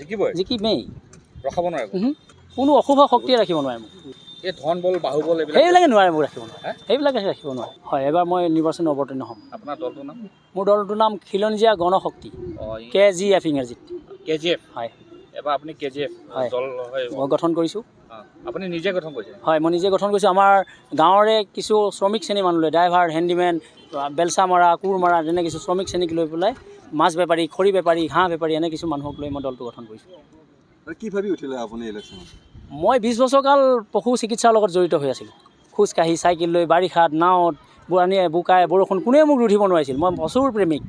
জিকিবই? জিকিমেই। ৰখাব নোৱাৰে। কোনো অশুভ শক্তিয়ে ৰাখিব নোৱাৰে মোক। এই ধন বল বাহুবল এইবিলাক সেইবিলাকে নোৱাৰে মোক ৰাখিব? নোৱাৰে। সেইবিলাকে ৰাখিব নোৱাৰে। হয় এবাৰ মই নিৰ্বাচন অৱতীৰ্ণ হ'ম। আপোনাৰ দলটোৰ নাম? মোৰ দলটোৰ নাম খিলঞ্জীয়া গণশক্তি। কে জি এফ ইংৰাজীত। K G F? হয়। এবাৰ আপুনি কে জি এফ হয়। গঠন কৰিছোঁ। আপুনি নিজে গঠন কৰিছে? হয় মই নিজে গঠন কৰিছোঁ। আমাৰ গাঁৱৰে কিছু শ্ৰমিক শ্ৰেণী মানুহ লৈ ড্ৰাইভাৰ হেণ্ডিমেন বেলচা মৰা কোৰ মৰা তেনে কিছু শ্ৰমিক শ্ৰেণীক লৈ পেলাই মাছ বেপাৰী খৰি বেপাৰী ঘাঁহ বেপাৰী এনে কিছু মানুহক লৈ মই দলটো গঠন কৰিছোঁ। কি ভাবি উঠিলে আপুনি ইলেকশ্যনত মই বিছ বছৰকাল পশু চিকিৎসাৰ লগত জড়িত হৈ আছিলোঁ। খোজকাঢ়ি চাইকেল লৈ বাৰিষাত নাৱত বুঢ়ানীয়ে বোকাই বৰষুণ কোনেও মোক ৰুধিব নোৱাৰিছিল। মই প্ৰচুৰ প্ৰেমিক।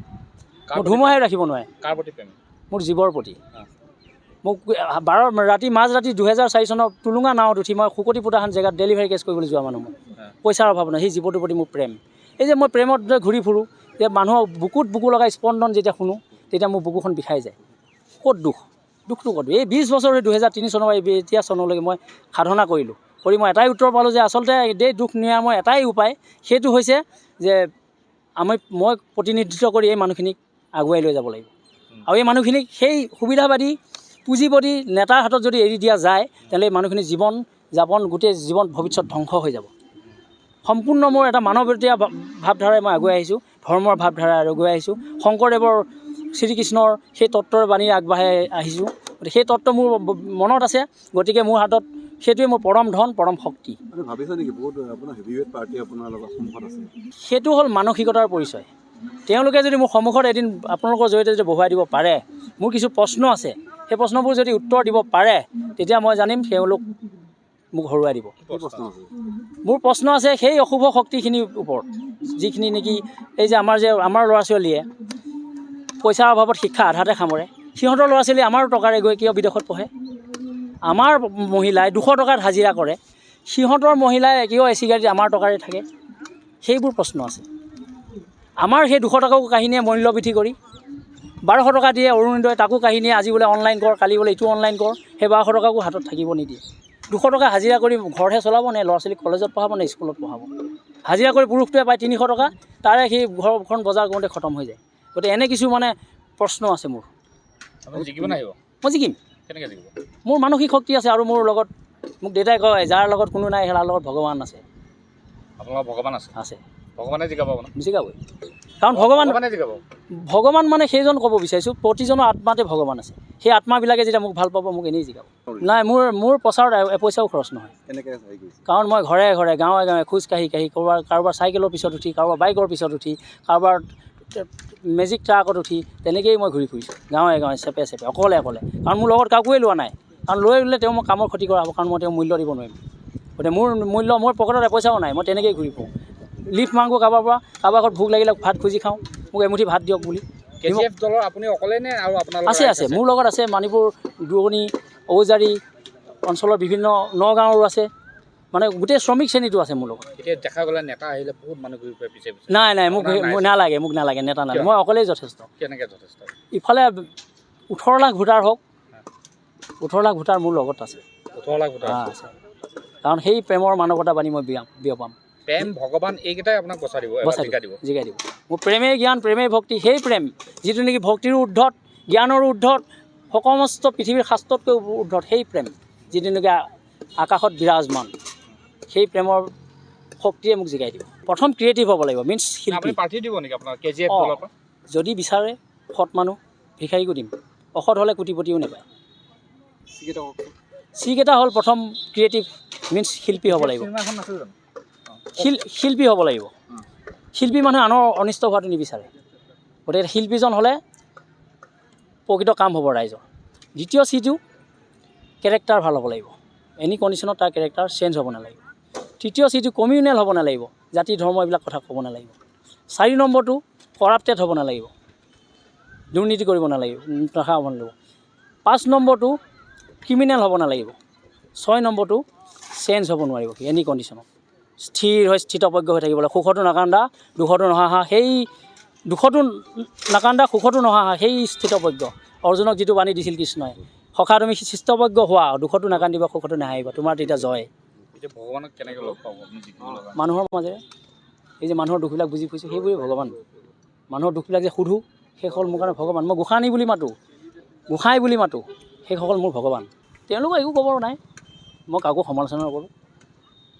প্ৰতি ধুমুহাই ৰাখিব নোৱাৰে। কাৰ প্ৰতি প্ৰেম মোৰ জীৱৰ প্ৰতি। মোক বাৰ ৰাতি মাজ ৰাতি দুহেজাৰ চাৰি চনত টুলুঙা নাৱত উঠি মই শুকতি পোতাখন জেগাত ডেলিভাৰী কেছ কৰিবলৈ যোৱা মানুহ মই পইচাৰ অভাৱ নাই সেই জীৱটোৰ প্ৰতি মোৰ প্ৰেম। এই যে মই প্ৰেমত যে ঘূৰি ফুৰোঁ যে মানুহক বুকুত বুকু লগাই স্পন্দন যেতিয়া শুনো তেতিয়া মোৰ বুকুখন বিষাই যায়। ক'ত দুখ? দুখটো ক'ত? এই বিছ বছৰ দুহেজাৰ তিনি চনৰ পৰা এই এতিয়া চনলৈকে মই সাধনা কৰিলোঁ। কৰি মই এটাই উত্তৰ পালোঁ যে আচলতে এই দুখ নিৰাময় এটাই উপায় সেইটো হৈছে যে আমি মই প্ৰতিনিধিত্ব কৰি এই মানুহখিনিক আগুৱাই লৈ যাব লাগিব। আৰু এই মানুহখিনিক সেই সুবিধাবাদী পুঁজিবাদী নেতাৰ হাতত যদি এৰি দিয়া যায় তেনেহ'লে এই মানুহখিনিৰ জীৱন যাপন গোটেই জীৱন ভৱিষ্যত ধ্বংস হৈ যাব। সম্পূৰ্ণ মোৰ এটা মানৱীয়তীয়া ভা- ভাৱধাৰাই মই আগুৱাই আহিছোঁ। ধৰ্মৰ ভাৱধাৰাই আগুৱাই আহিছোঁ। শংকৰদেৱৰ শ্ৰীকৃষ্ণৰ সেই তত্ত্বৰ বাণী আগবাঢ়াই আহিছোঁ। গতিকে সেই তত্ত্ব মোৰ মনত আছে। গতিকে মোৰ হাতত সেইটোৱে মোৰ পৰম ধন পৰম শক্তি। সেইটো হ'ল মানসিকতাৰ পৰিচয়। তেওঁলোকে যদি মোৰ সন্মুখত এদিন আপোনালোকৰ জৰিয়তে যদি বহুৱাই দিব পাৰে মোৰ কিছু প্ৰশ্ন আছে। সেই প্ৰশ্নবোৰ যদি উত্তৰ দিব পাৰে তেতিয়া মই জানিম তেওঁলোক মোক হৰুৱাই দিব। মোৰ প্ৰশ্ন আছে সেই অশুভ শক্তিখিনিৰ ওপৰত যিখিনি নেকি এই যে আমাৰ যে আমাৰ ল'ৰা ছোৱালীয়ে পইচাৰ অভাৱত শিক্ষা আধাতে সামৰে। সিহঁতৰ ল'ৰা ছোৱালী আমাৰ টকাৰে গৈ কিয় বিদেশত পঢ়ে? আমাৰ মহিলাই দুশ টকাত হাজিৰা কৰে সিহঁতৰ মহিলাই কিয় এ চি গাড়ীত আমাৰ টকাৰে থাকে। সেইবোৰ প্ৰশ্ন আছে। আমাৰ সেই দুশ টকাকো কাহিনীয়ে মূল্য বৃদ্ধি কৰি বাৰশ টকা দিয়ে অৰুণোদয় তাকো কাহিনীয়ে আজি বোলে অনলাইন কৰ কালি বোলে ইটো অনলাইন কৰ। সেই বাৰশ টকাকো হাতত থাকিব নিদিয়ে। দুশ টকা হাজিৰা কৰি ঘৰহে চলাব নে ল'ৰা ছোৱালীক কলেজত পঢ়াব নে স্কুলত পঢ়াব? হাজিৰা কৰি পুৰুষটোৱে পায় তিনিশ টকা তাৰে সেই ঘৰখন বজাৰ কৰোঁতে খতম হৈ যায়। গতিকে এনে কিছু মানে প্ৰশ্ন আছে মোৰ। মই জিকিম। মোৰ মানসিক শক্তি আছে আৰু মোৰ লগত মোক দেউতাই কয় যাৰ লগত কোনো নাই তাৰ লগত ভগৱান আছে। আপোনাৰ ভগৱান আছে? আছে। ভগৱানে জিকাব জিকাবই। কাৰণ ভগৱান ভগৱানে মানে সেইজন ক'ব বিচাৰিছোঁ। প্ৰতিজনৰ আত্মাতে ভগৱান আছে। সেই আত্মাবিলাকে যেতিয়া মোক ভাল পাব মোক এনেই জিকাব। নাই মোৰ মোৰ প্ৰচাৰত এপইচাও খৰচ নহয়। কাৰণ মই ঘৰে ঘৰে গাঁৱে গাঁৱে খোজ কাঢ়ি কাঢ়ি কাৰোবাৰ কাৰোবাৰ চাইকেলৰ পিছত উঠি কাৰোবাৰ বাইকৰ পিছত উঠি কাৰোবাৰ মেজিক ট্ৰাকত উঠি তেনেকৈয়ে মই ঘূৰি ফুৰিছোঁ। গাঁৱে গাঁৱে চেপে চেপে অকলে অকলে। কাৰণ মোৰ লগত কাকোৱে লোৱা নাই। কাৰণ লৈ ল'লে তেওঁ মোক কামৰ ক্ষতি কৰা হ'ব কাৰণ মই তেওঁ মূল্য দিব নোৱাৰিম। গতিকে মোৰ মূল্য মোৰ পকেটত এপইচাও নাই মই তেনেকৈয়ে ঘূৰি ফুৰোঁ। লিফ্ট মাংগো কাৰোবাৰ পৰা কাৰোবাৰ ঘৰত ভোক লাগিলে ভাত খুজি খাওঁ মোক এমুঠি ভাত দিয়ক বুলি। আপুনি অকলে নে আৰু আপোনাৰ আছে আছে মোৰ লগত আছে মানিপুৰ দুৰণি ঔজাৰী অঞ্চলৰ বিভিন্ন নগাঁৱৰো আছে। মানে গোটেই শ্ৰমিক শ্ৰেণীটো আছে মোৰ লগত। এতিয়া দেখা গ'লে নেতা আহিলে বহুত মানুহ ঘূৰি ফুৰে পিছে পিছে। নাই নাই মোক নালাগে মোক নালাগে নেতা নালাগে? মই অকলেই যথেষ্ট। কেনেকৈ যথেষ্ট? ইফালে ওঠৰ লাখ ভোটাৰ হওক ওঠৰ লাখ ভোটাৰ মোৰ লগত আছে। ওঠৰ লাখ ভোটাৰ। আছে। কাৰণ সেই প্ৰেমৰ মানৱতা বাণী মই বিয়া বিয়পাম। প্ৰেম ভগৱান এইকেইটাই আপোনাক বচাই দিব বচাই জিকাই দিব। জিকাই দিব। মোৰ প্ৰেমেই জ্ঞান প্ৰেমেই ভক্তি সেই প্ৰেম যিটো নেকি ভক্তিৰো উৰ্ধত জ্ঞানৰো উৰ্ধত সমস্ত পৃথিৱীৰ শাস্ত্ৰতকৈ উৰ্ধত সেই প্ৰেম যিটো নেকি আকাশত বিৰাজমান সেই প্ৰেমৰ শক্তিয়ে মোক জিকাই দিব। প্ৰথম ক্ৰিয়েটিভ হ'ব লাগিব মিনছ শিল্পী। আপুনি প্ৰাৰ্থী দিব নেকি আপোনাৰ কে জি এফ যদি বিচাৰে সৎ মানুহ ভিখাৰীকো দিম। অসৎ হ'লে কোটিপতিও নাপায়। চিকেইটা হ'ল প্ৰথম ক্ৰিয়েটিভ মিনছ শিল্পী হ'ব লাগিব। শিল্পী হ'ব লাগিব। শিল্পী মানুহে আনৰ অনিষ্ট হোৱাটো নিবিচাৰে। গতিকে শিল্পীজন হ'লে প্ৰকৃত কাম হ'ব ৰাইজৰ। দ্বিতীয় চিটো কেৰেক্টাৰ ভালো হ'ব লাগিব। এনি কণ্ডিশ্যনত তাৰ কেৰেক্টাৰ চেঞ্জ হ'ব নালাগিব। তৃতীয় চিটো কমিউনেল হ'ব নালাগিব। জাতি, ধৰ্ম এইবিলাক কথা ক'ব নালাগিব। চাৰি নম্বৰটো কৰাপ্টেড হ'ব নালাগিব। দুৰ্নীতি কৰিব নালাগিব, ৰখা হ'ব নালাগিব। পাঁচ নম্বৰটো ক্ৰিমিনেল হ'ব নালাগিব। ছয় নম্বৰটো চেঞ্জ হ'ব নোৱাৰিব এনি কণ্ডিশ্যনত। স্থিৰ হৈ স্থিতপজ্ঞ হৈ থাকিব লাগে সুখতো নাকান্দা দুখতো নহাহা সেই দুখতো নাকান্দা সুখতো নহাহা সেই স্থিতপজ্ঞ অৰ্জুনক যিটো বাণী দিছিল কৃষ্ণই সখা তুমি স্থিতপজ্ঞ হোৱা দুখতো নাকান্দিবা সুখতো নাহাহিবা তোমাৰ তেতিয়া জয়। মানুহৰ মাজেৰে এই যে মানুহৰ দুখবিলাক বুজি পাইছোঁ সেইবোৰেই ভগৱান। মানুহৰ দুখবিলাক যে সোধোঁ সেই হ'ল মোৰ কাৰণে ভগৱান। মই গোসানী বুলি মাতোঁ গোসাঁই বুলি মাতোঁ সেইসকল মোৰ ভগৱান। তেওঁলোকক একো ক'ব নাই মই কাকো সমালোচনা নকৰোঁ।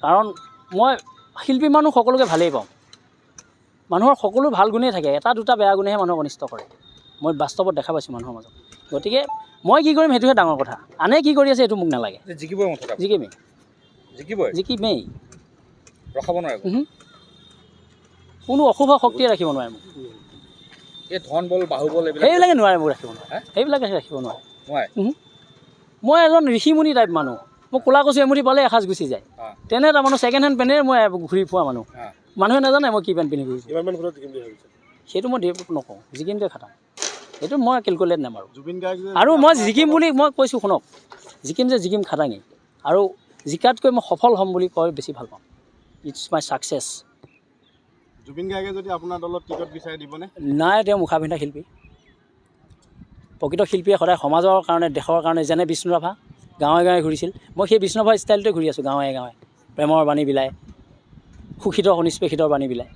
কাৰণ মই শিল্পী মানুহ সকলোকে ভালেই পাওঁ। মানুহৰ সকলো ভাল গুণেই থাকে এটা দুটা বেয়া গুণেহে মানুহক অনিষ্ট কৰে। মই বাস্তৱত দেখা পাইছোঁ মানুহৰ মাজত। গতিকে মই কি কৰিম সেইটোহে ডাঙৰ কথা। আনে কি কৰি আছে সেইটো মোক নালাগে। জিকিবই আপুনি। জিকিমেই জিকিবই? জিকিমেই। ৰখাব নোৱাৰে। কোনো অশুভ শক্তিয়ে ৰাখিব নোৱাৰে মোক। এই ধন বল বাহুবল সেইবিলাকে নোৱাৰে মোক ৰাখিব নোৱাৰে? সেইবিলাকে ৰাখিব নোৱাৰে। মই এজন ঋষিমুনি টাইপ মানুহ। মোক ক'লা কচু এমুঠি পালে এসাঁজ গুচি যায়। তেনে এটা মানুহ ছেকেণ্ড হেণ্ড পেনেৰে মই ঘূৰি ফুৰা মানুহ। মানুহে নাজানে মই কি পেণ্ট পিন্ধি ঘূৰিছোঁ সেইটো মই নকওঁ জিকিমটোৱে খাটাম। এইটো মই কেলকুলেট নামাৰোঁ জুবিন আৰু মই জিকিম বুলি মই কৈছোঁ শুনক। জিকিম যে জিকিম খাটাঙেই। আৰু জিকাতকৈ মই সফল হ'ম বুলি কৈ বেছি ভাল পাওঁ ইটছ মাই ছাকচেছ জুবিন গাৰ্গে যদি আপোনাৰ দলত টিকট বিচাৰি দিবনে? নাই তেওঁ মুখা পিন্ধা শিল্পী। প্ৰকৃত শিল্পীয়ে সদায় সমাজৰ কাৰণে দেশৰ কাৰণে যেনে বিষ্ণু ৰাভা গাঁৱে গাঁৱে ঘূৰিছিল। মই সেই বিষ্ণু ৰাভা ষ্টাইলতে ঘূৰি আছোঁ গাঁৱে গাঁৱে। প্ৰেমৰ বাণী বিলায় সুখিত নিষ্পেষিতৰ বাণী বিলায়।